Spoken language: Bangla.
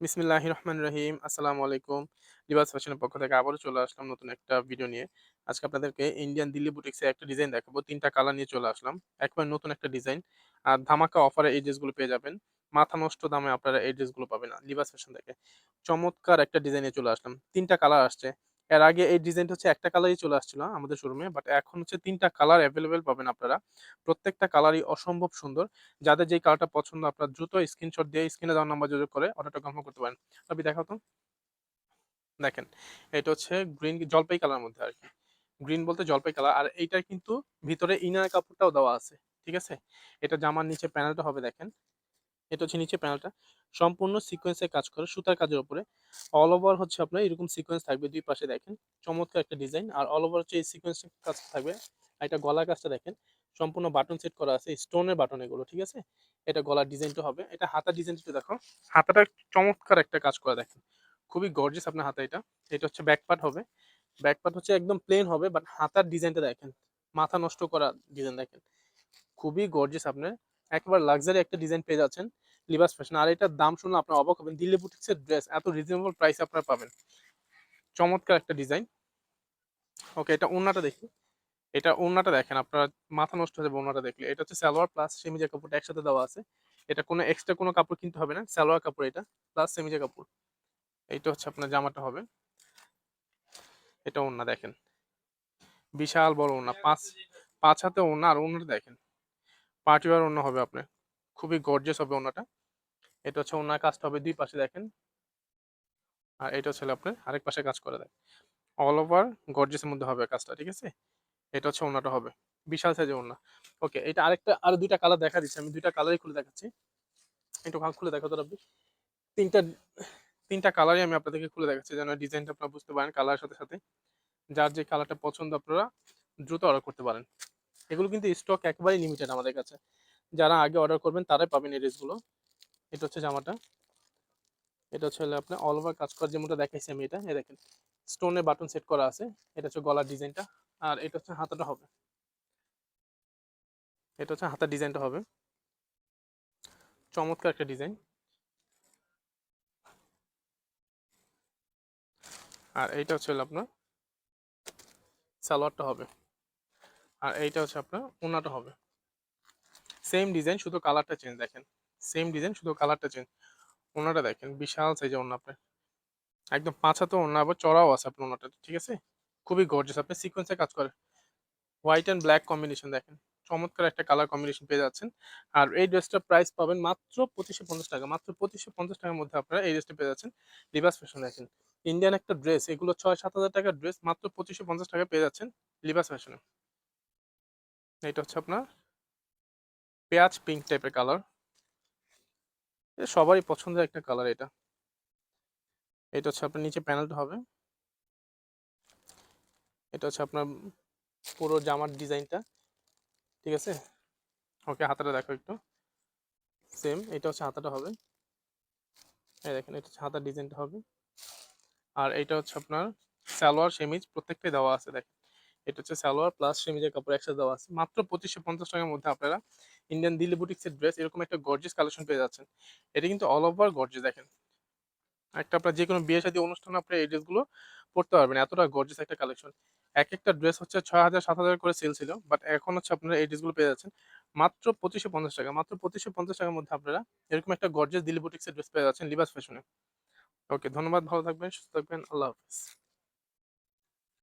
বিসমিল্লাহ রহমান রহিম। আসসালামু আলাইকুম। লিবাস ফ্যাশনের পক্ষ থেকে আবারও চলে আসলাম নতুন একটা ভিডিও নিয়ে। আজকে আপনাদেরকে ইন্ডিয়ান দিল্লি বুটিক্সে একটা ডিজাইন দেখাবো। তিনটা কালার নিয়ে চলে আসলাম। একবার নতুন একটা ডিজাইন আর ধামাকা অফারে এই ড্রেসগুলো পেয়ে যাবেন। মাথা নষ্ট দামে আপনারা এই ড্রেসগুলো পাবেন। লিবাস ফ্যাশন থেকে চমৎকার একটা ডিজাইনে চলে আসলাম। তিনটা কালার আসছে। এর আগে এই ডিজাইনটা হচ্ছে একটা কালারই চলে আসছিল আমাদের শোরুমে বাট এখন হচ্ছে তিনটা কালার অ্যাভেলেবেল পাবেন আপনারা। প্রত্যেকটা কালারই অসম্ভব সুন্দর। যাদের যেই কালারটা পছন্দ, আপনারা দ্রুত স্ক্রিনশট দিয়ে স্ক্রিনে দেওয়ার নাম্বার যোগাযোগ করে অর্ডারটা কনফার্ম করতে পারেন। তবে দেখাও তো। দেখেন, এটা হচ্ছে গ্রিন জলপাই কালার মধ্যে আর কি। গ্রিন বলতে জলপাই কালার আর এইটার কিন্তু ভিতরে ইনার কাপড়টাও দেওয়া আছে, ঠিক আছে? এটা জামার নিচে প্যানেলটা হবে, দেখেন। এটা হচ্ছে নিচে প্যানেলটা সম্পূর্ণ সিকোয়েন্সে কাজ করে, সুতার কাজের উপরে। অল ওভার হচ্ছে আপনার এরকম সিকোয়েন্স থাকবে দুই পাশে দেখেন। চমৎকার একটা ডিজাইন আর অল ওভার হচ্ছে এই সিকোয়েন্স কাজ থাকবে। আর এটা গলার কাজটা দেখেন। সম্পূর্ণ বাটন সেট করা আছে স্টোনের বাটন এগুলো, ঠিক আছে? এটা গলার ডিজাইনটা হবে। এটা হাতার ডিজাইনটা দেখো। হাতাটা চমৎকার একটা কাজ করা দেখেন। খুবই গর্জিয়াস আপনার হাতা এটা। এটা হচ্ছে ব্যাক পার্ট হবে। ব্যাক পার্ট হচ্ছে একদম প্লেন হবে বাট হাতার ডিজাইনটা দেখেন। মাথা নষ্ট করা ডিজাইন দেখেন। খুবই গর্জিয়াস আপনার। একেবারে লাক্সারি একটা ডিজাইন পেয়ে যাচ্ছেন। লিবাস ফ্যাশন আর এটার দাম শুনলে আপনার অবাক হবেন। দিল্লি বুটিক্সের ড্রেস এত রিজনেবল প্রাইস আপনারা পাবেন। চমৎকার একটা ডিজাইন ওকে এটা ওন্নাটা দেখি। এটা ওন্নাটা দেখেন, আপনার মাথা নষ্ট হয়ে যাবে ওন্নাটা দেখলে। এটা হচ্ছে সালোয়ার প্লাস সেমিজা কাপড়টা একসাথে দেওয়া আছে। এটা কোনো এক্সট্রা কোনো কাপড় কিনতে হবে না, সালোয়ার কাপড় এটা প্লাস সেমিজা কাপড়। এইটা হচ্ছে আপনার জামাটা হবে। এটা ওন্না দেখেন। বিশাল বড় ওন্না পাঁচ পাঁচ হাতে ওন্না আর ওন্নাটা দেখেন। পার্টিওয়ার ওন্না হবে আপনার। খুবই গর্জিয়াস হবে ওন্নাটা এটা হচ্ছে ওনার কাজটা হবে দুই পাশে দেখেন। আর এটা হচ্ছে আপনার আরেক পাশে কাজ করে দেয় অল ওভার গর্জেসের মধ্যে হবে কাজটা, ঠিক আছে? এটা হচ্ছে ওনাটা হবে। বিশাল সাইজের ওনা। ওকে এটা আরেকটা, আর দুইটা কালার দেখা দিচ্ছি। আমি দুইটা কালারই খুলে দেখাচ্ছি। একটু ভাগ খুলে দেখো তো আপনি তিনটা তিনটা কালারই আমি আপনাদেরকে খুলে দেখাচ্ছি যেন ডিজাইনটা আপনারা বুঝতে পারেন কালারের সাথে সাথে। যার যে কালারটা পছন্দ আপনারা দ্রুত অর্ডার করতে পারেন। এগুলো কিন্তু স্টক একেবারেই লিমিটেড আমাদের কাছে। যারা আগে অর্ডার করবেন তারাই পাবেন এই ড্রেসগুলো এটা হচ্ছে জামাটা। এটা হচ্ছে আপনার অল ওভার কাজ করার যেমনটা দেখাইছি আমি এটা। এই দেখেন স্টোনে বাটন সেট করা আছে। এটা হচ্ছে গলার ডিজাইনটা। আর এটা হচ্ছে হাতাটা হবে। এটা হচ্ছে হাতার ডিজাইনটা হবে। চমৎকার একটা ডিজাইন। আর এইটা হচ্ছে আপনার সালোয়ারটা হবে। আর এইটা হচ্ছে আপনার ওনাটা হবে। সেম ডিজাইন শুধু কালারটা চেঞ্জ দেখেন। সেম ডিজাইন শুধু কালারটা চেঞ্জ ওনাটা দেখেন, বিশাল সাইজের ওনা আপনার। একদম পাঁচ হাতে ওনা আবার চড়াও আছে আপনার ওনাটা ঠিক আছে? খুবই গর্জেস আপনি সিকোয়েন্সে কাজ করে হোয়াইট অ্যান্ড ব্ল্যাক কম্বিনেশন দেখেন, চমৎকার একটা কালার কম্বিনেশন পেয়ে যাচ্ছেন। আর এই ড্রেসটার প্রাইস পাবেন মাত্র পঁচিশশো পঞ্চাশ টাকা, মাত্র পঁচিশশো পঞ্চাশ টাকার মধ্যে আপনারা এই ড্রেসটা পেয়ে যাচ্ছেন। লিবাস ফ্যাশন দেখেন ইন্ডিয়ান একটা ড্রেস এগুলো ছয় সাত হাজার টাকার ড্রেস মাত্র পঁচিশশো পঞ্চাশ টাকা পেয়ে যাচ্ছেন লিবাস ফ্যাশনে এটা হচ্ছে আপনার পেঁয়াজ পিঙ্ক টাইপের কালার সবারই পছন্দের একটা কালার এটা। এটা হচ্ছে আপনার নিচে প্যানেলটা হবে। এটা হচ্ছে আপনার পুরো জামার ডিজাইনটা ঠিক আছে? ওকে, হাতাটা দেখো একটু। সেম এটা হচ্ছে হাতাটা হবে। এই দেখেন, এটা হচ্ছে হাতার ডিজাইনটা হবে। আর এটা হচ্ছে আপনার সালোয়ার, সেমিজ প্রত্যেকটাই দেওয়া আছে, দেখেন। এটা হচ্ছে সালোয়ার প্লাস সেমিজের কাপড় একসাথে দেওয়া আছে। মাত্র পঁচিশশো পঞ্চাশ টাকার মধ্যে আপনারা ইন্ডিয়ান দিল্লি বুটিক্সের ড্রেস এরকম একটা গর্জিয়াস কালেকশন পেয়ে যাচ্ছেন। এটা কিন্তু অল ওভার গর্জিয়াস দেখেন। একটা আপনার যে কোনো বিয়ে সাথে অনুষ্ঠানে আপনি এই ড্রেসগুলো পড়তে পারবেন। এতটা গর্জিয়াস একটা কালেকশন এক একটা ড্রেস হচ্ছে ছয় হাজার, সাত হাজার করে সেল ছিল বাট এখন হচ্ছে আপনারা এই ড্রেসগুলো পেয়ে যাচ্ছেন। মাত্র পঁচিশশো পঞ্চাশ টাকা, মাত্র পঁচিশশো পঞ্চাশ টাকার মধ্যে আপনারা এরকম একটা গর্জিয়াস দিল্লি বুটিক্সের ড্রেস পেয়ে যাচ্ছেন লিবাস ফ্যাশনে ওকে ধন্যবাদ, ভালো থাকবেন, সুস্থ থাকবেন, আল্লাহ হাফিজ।